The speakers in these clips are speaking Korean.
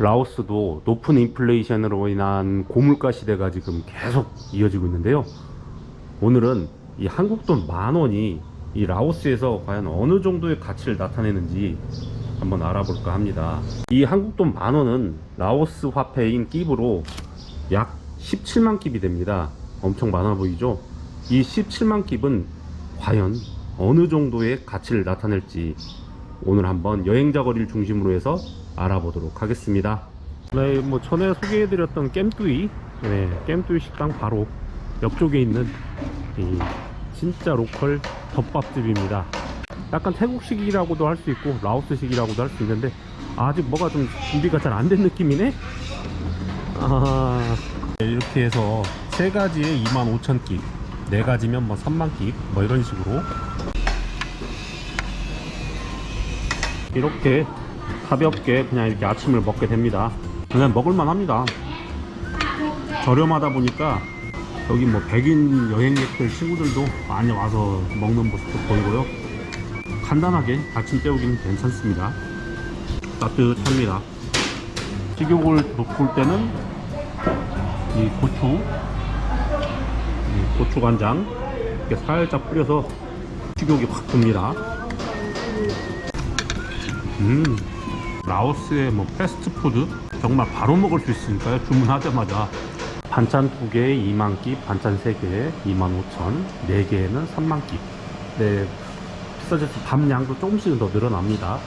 라오스도 높은 인플레이션으로 인한 고물가 시대가 지금 계속 이어지고 있는데요. 오늘은 이 한국 돈 만 원이 이 라오스에서 과연 어느 정도의 가치를 나타내는지 한번 알아볼까 합니다. 이 한국 돈 만 원은 라오스 화폐인 끼브로 약 17만 끼이 됩니다. 엄청 많아 보이죠? 이 17만 끼은 과연 어느 정도의 가치를 나타낼지 오늘 한번 여행자 거리를 중심으로 해서 알아보도록 하겠습니다. 네, 뭐 전에 소개해드렸던 깸뚜이, 네, 깸뚜이 식당 바로 옆쪽에 있는 이 진짜 로컬 덮밥집입니다. 약간 태국식이라고도 할 수 있고 라오스식이라고도 할 수 있는데 아직 뭐가 좀 준비가 잘 안 된 느낌이네. 아, 네, 이렇게 해서 세 가지에 25,000끼, 네 가지면 뭐 3만끼, 뭐 이런 식으로 이렇게 가볍게 그냥 이렇게 아침을 먹게 됩니다. 그냥 먹을만 합니다. 저렴하다 보니까 여기 뭐 백인 여행객들 친구들도 많이 와서 먹는 모습도 보이고요. 간단하게 아침 때우기는 괜찮습니다. 따뜻합니다. 식욕을 돋굴 때는 이 고추, 이 고추 간장 이렇게 살짝 뿌려서 식욕이 확 돋니다. 음, 라오스의 뭐 패스트푸드 정말 바로 먹을 수 있으니까요. 주문하자마자 반찬 두 개에 2만 끼, 반찬 세 개에 2만 5천, 네 개에는 3만 끼. 네, 비싸져서 밥 양도 조금씩은 더 늘어납니다.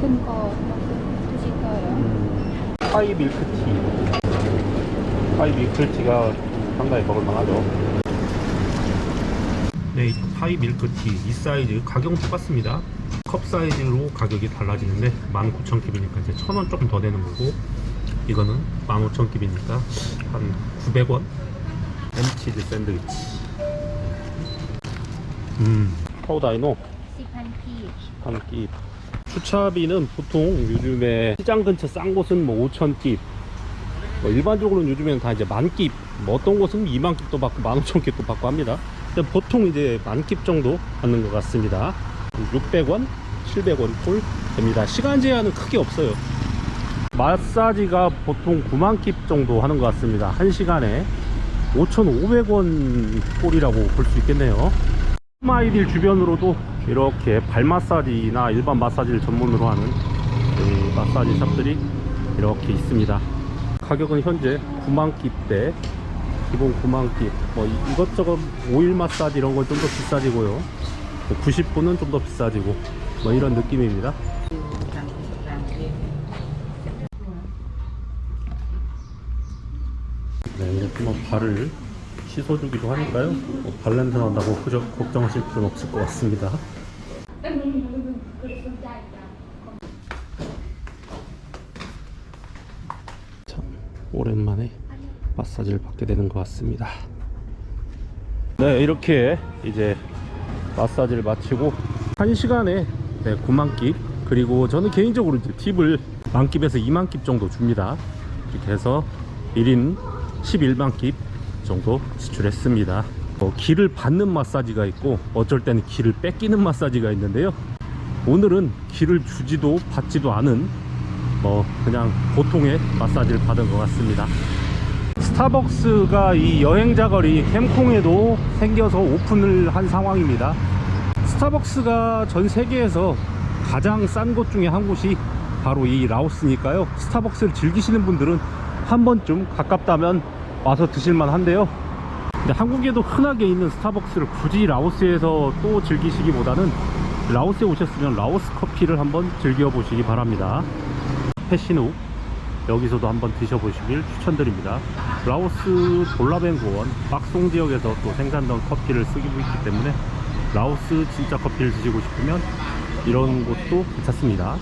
큰거 드실까요? 음, 파이 밀크티. 파이 밀크티가 상당히 먹을만하죠. 네, 이 파이 밀크티 이 사이즈 가격은 똑같습니다. 컵 사이즈로 가격이 달라지는데 19,000깁이니까 이제 1,000원 조금 더 되는 거고 이거는 15,000깁이니까 한 900원. 햄치즈 샌드위치. 음, 파우다이노 10,000한 끼. 주차비는 보통 요즘에 시장 근처 싼 곳은 뭐 5천 끼. 뭐 일반적으로는 요즘에는 다 이제 만 끼. 뭐 어떤 곳은 2만 끼도 받고 15,000 끼도 받고 합니다. 보통 이제 만끼 정도 받는 것 같습니다. 600원, 700원 꼴 됩니다. 시간 제한은 크게 없어요. 마사지가 보통 9만 끼 정도 하는 것 같습니다. 1시간에 5,500원 꼴이라고 볼 수 있겠네요. 마이딜 주변으로도 이렇게 발 마사지나 일반 마사지를 전문으로 하는 이 마사지 샵들이 이렇게 있습니다. 가격은 현재 9만 끼대 기본 9만 끼. 뭐 이- 이것저것 오일 마사지 이런 건 좀 더 비싸지고요. 90분은 좀 더 비싸지고 뭐 이런 느낌입니다. 네, 이렇게 뭐 발을 씻어주기도 하니까요. 뭐 발냄새 난다고 그저 걱정하실 필요는 없을 것 같습니다. 참 오랜만에 마사지를 받게 되는 것 같습니다. 네, 이렇게 이제 마사지를 마치고 한 시간에 네, 9만 깁 그리고 저는 개인적으로 이제 팁을 만 깁에서 2만 깁 정도 줍니다. 이렇게 해서 1인 11만 깁 정도 지출했습니다. 어, 기를 받는 마사지가 있고 어쩔 때는 기를 뺏기는 마사지가 있는데요. 오늘은 기를 주지도 받지도 않은 뭐 그냥 보통의 마사지를 받은 것 같습니다. 스타벅스가 이 여행자 거리 캠콩에도 생겨서 오픈을 한 상황입니다. 스타벅스가 전 세계에서 가장 싼 곳 중에 한 곳이 바로 이 라오스니까요. 스타벅스를 즐기시는 분들은 한 번쯤 가깝다면 와서 드실만 한데요. 근데 한국에도 흔하게 있는 스타벅스를 굳이 라오스에서 또 즐기시기보다는 라오스에 오셨으면 라오스 커피를 한번 즐겨보시기 바랍니다. 패시누 여기서도 한번 드셔보시길 추천드립니다. 라오스 볼라벤고원 박송 지역에서 또 생산된 커피를 쓰고 있기 때문에 라오스 진짜 커피를 드시고 싶으면 이런 곳도 괜찮습니다.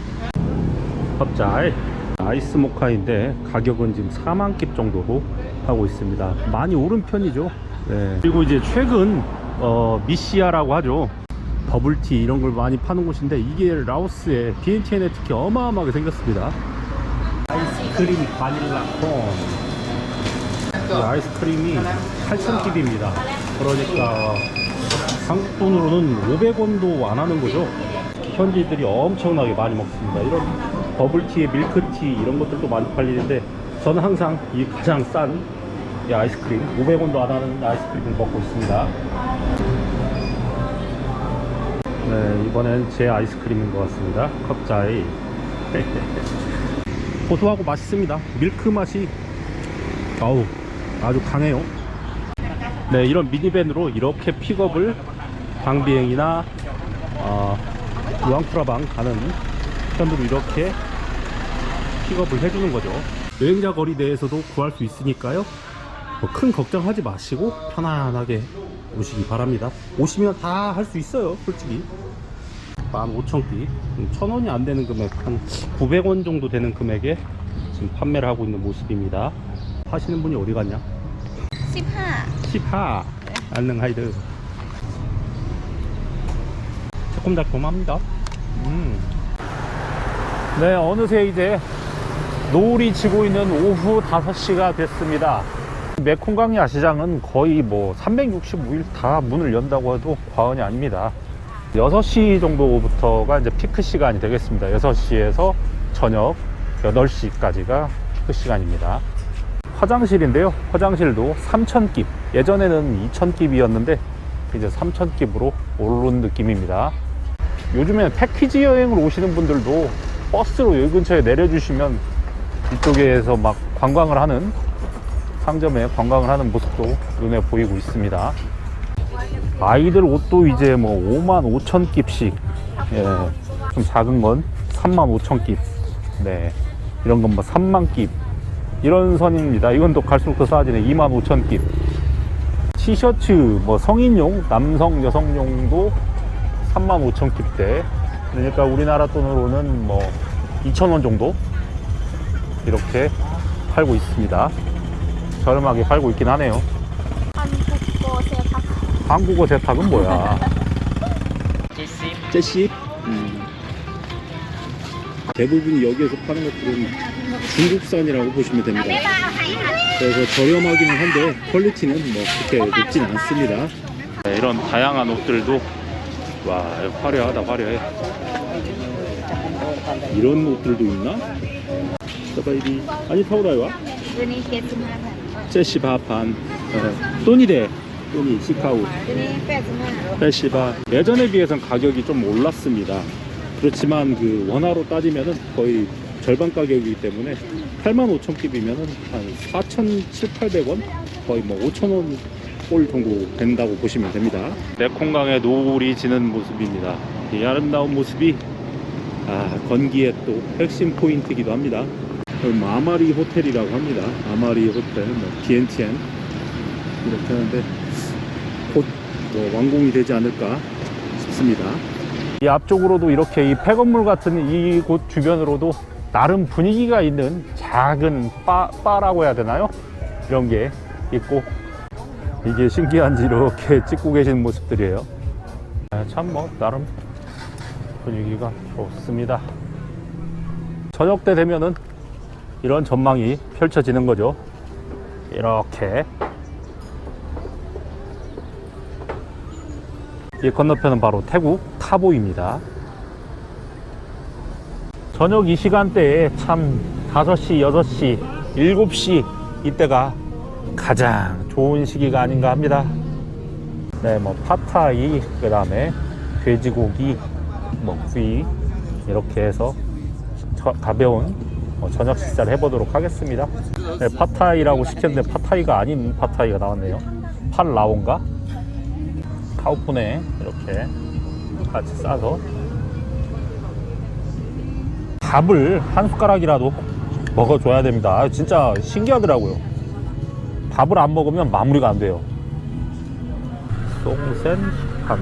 컵잘 아이스 모카인데 가격은 지금 4만 킵 정도로 하고 있습니다. 많이 오른 편이죠. 네. 그리고 이제 최근 어, 미시아라고 하죠. 버블티 이런 걸 많이 파는 곳인데 이게 라오스의 비엔티엔에 특히 어마어마하게 생겼습니다. 아이스크림 바닐라 콘. 이 아이스크림이 8,000깁입니다. 그러니까 한국 돈으로는 500원도 안 하는 거죠. 현지들이 엄청나게 많이 먹습니다. 이런 버블티에 밀크티 이런 것들도 많이 팔리는데 저는 항상 이 가장 싼 이 아이스크림 500원도 안 하는 아이스크림을 먹고 있습니다. 네, 이번엔 제 아이스크림인 것 같습니다. 컵자이. 고소하고 맛있습니다. 밀크 맛이 어우 아주 강해요. 네, 이런 미니밴으로 이렇게 픽업을 방비행이나 어, 루앙프라방 가는 편으로 이렇게 픽업을 해주는 거죠. 여행자 거리 내에서도 구할 수 있으니까요. 뭐 큰 걱정하지 마시고 편안하게 오시기 바랍니다. 오시면 다 할 수 있어요, 솔직히. 15,000끼, 1,000원이 안 되는 금액, 한 900원 정도 되는 금액에 지금 판매를 하고 있는 모습입니다. 하시는 분이 어디 갔냐? 15 10하. 안능 하이드. 새콤달콤합니다. 음. 네 어느새 이제 노을이 지고 있는 오후 5시가 됐습니다. 메콩강 야시장은 거의 뭐 365일 다 문을 연다고 해도 과언이 아닙니다. 6시 정도부터가 이제 피크 시간이 되겠습니다. 6시에서 저녁 8시까지가 피크 시간입니다 화장실인데요. 화장실도 3,000깁. 예전에는 2,000깁이었는데 이제 3,000깁으로 오른 느낌입니다. 요즘에 패키지 여행을 오시는 분들도 버스로 여기 근처에 내려주시면 이쪽에서 막 관광을 하는 상점에 관광을 하는 모습도 눈에 보이고 있습니다. 아이들 옷도 이제 뭐 5만 5천 깁씩 예, 좀 작은 건 3만 5천 깁 네, 이런 건 뭐 3만 깁 이런 선입니다. 이건 또 갈수록 더 싸지네. 25,000깁. 티셔츠, 뭐 성인용, 남성, 여성용도 35,000깁대. 그러니까 우리나라 돈으로는 뭐 2,000원 정도? 이렇게 팔고 있습니다. 저렴하게 팔고 있긴 하네요. 한국어 세탁 한국어 세탁은 뭐야? 제시? 대부분 여기에서 파는 것들은 중국산이라고 보시면 됩니다. 그래서 저렴하기는 한데 퀄리티는 뭐 그렇게 높진 않습니다. 네, 이런 다양한 옷들도 와 화려하다 화려해. 이런 옷들도 있나? 사바이비 아니 타오라이와? 제시바판 어, 또니데 또니 시카우 제시바 예전에 비해서는 가격이 좀 올랐습니다. 그렇지만 그 원화로 따지면은 거의 절반 가격이기 때문에 8만 5천 깁이면은 한 4,700원 거의 뭐 5천 원꼴 정도 된다고 보시면 됩니다. 메콩강의 노을이 지는 모습입니다. 이 아름다운 모습이 아, 건기의 또 핵심 포인트이기도 합니다. 아마리 호텔이라고 합니다. 아마리 호텔, 뭐 DNTN 이렇게 하는데 곧 뭐 완공이 되지 않을까 싶습니다. 이 앞쪽으로도 이렇게 이 폐건물 같은 이곳 주변으로도 나름 분위기가 있는 작은 바, 바라고 해야 되나요? 이런 게 있고 이게 신기한지 이렇게 찍고 계시는 모습들이에요. 참뭐 나름 분위기가 좋습니다. 저녁 때 되면은 이런 전망이 펼쳐지는 거죠. 이렇게 이 건너편은 바로 태국 타보입니다. 저녁 이 시간대에 참 5시, 6시, 7시 이때가 가장 좋은 시기가 아닌가 합니다. 네, 뭐 파타이, 그 다음에 돼지고기, 뭐 구이 이렇게 해서 저- 가벼운 뭐 저녁 식사를 해보도록 하겠습니다. 네, 파타이라고 시켰는데 파타이가 아닌 파타이가 나왔네요. 팔라온가? 카우폰에 이렇게 같이 싸서 밥을 한 숟가락이라도 먹어줘야 됩니다. 아, 진짜 신기하더라고요. 밥을 안 먹으면 마무리가 안 돼요. 송센한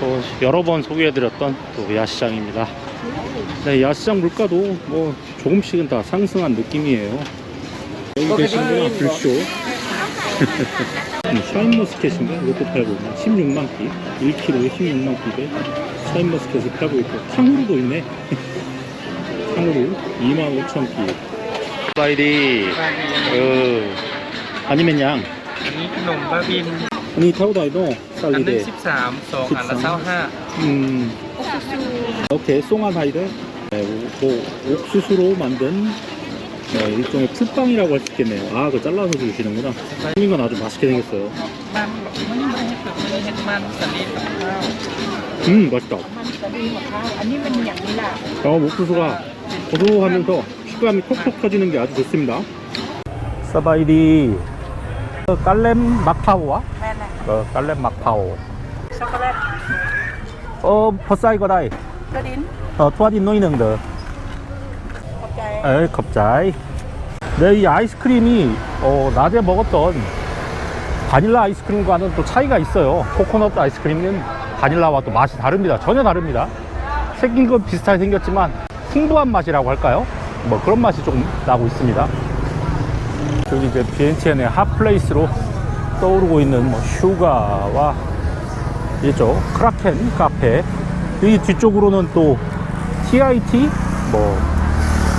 또 여러 번 소개해드렸던 또 야시장입니다. 네, 야시장 물가도 뭐 조금씩은 다 상승한 느낌이에요. 여기 계시는구나, 불쇼. 음, 샤인머스켓인가? 이것도 팔고 있네. 16만 끼. 1kg에 16만 끼에 샤인머스켓을 팔고 있고. 탕후루도 있네. 탕후루 2만 5천 끼. 바이디. 어, 아니면 양. อันนี้ขนมบ้าบิน อันนี้เท่าไหร่เนาะซา อัน ลี ห เด นึ่ง ย์ สิบสามสองอันละ 13 เท่าห้า 음. 오케이, 송화사이드. 네, 오, 오, 옥수수로 만든 네, 일종의 풀빵이라고 할 수 있겠네요. 아, 그거 잘라서 주시는구나. 생긴 건 아주 맛있게 생겼어요. มันมันไม่ให้เปลือกมันเห็ดมันสลิดกับข้าว 음 맛있다. 아니, 어, 목소수가 고소하면서 식감이 톡톡 터지는 게 아주 좋습니다. 사바이디 그 깔렘 마파오와? 어, 깔렘 막파오. 어 버사이 거라이 어 투아딘 노이는 더. 에이 갑자이. 네, 이 아이스크림이 어, 낮에 먹었던 바닐라 아이스크림과는 또 차이가 있어요. 코코넛 아이스크림은 바닐라와 또 맛이 다릅니다. 전혀 다릅니다. 생긴 건 비슷하게 생겼지만 풍부한 맛이라고 할까요? 뭐 그런 맛이 조금 나고 있습니다. 여기 이제 비엔티엔의 핫플레이스로 떠오르고 있는 뭐 슈가와 이쪽 크라켄 카페 여기 뒤쪽으로는 또 TIT 뭐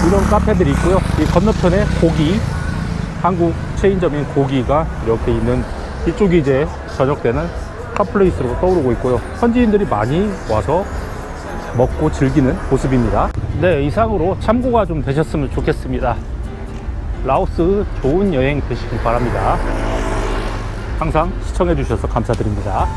이런 카페들이 있고요. 이 건너편에 고기, 한국 체인점인 고기가 이렇게 있는 이쪽이 이제 저녁 때는 핫플레이스로 떠오르고 있고요. 현지인들이 많이 와서 먹고 즐기는 모습입니다. 네, 이상으로 참고가 좀 되셨으면 좋겠습니다. 라오스 좋은 여행 되시길 바랍니다. 항상 시청해 주셔서 감사드립니다.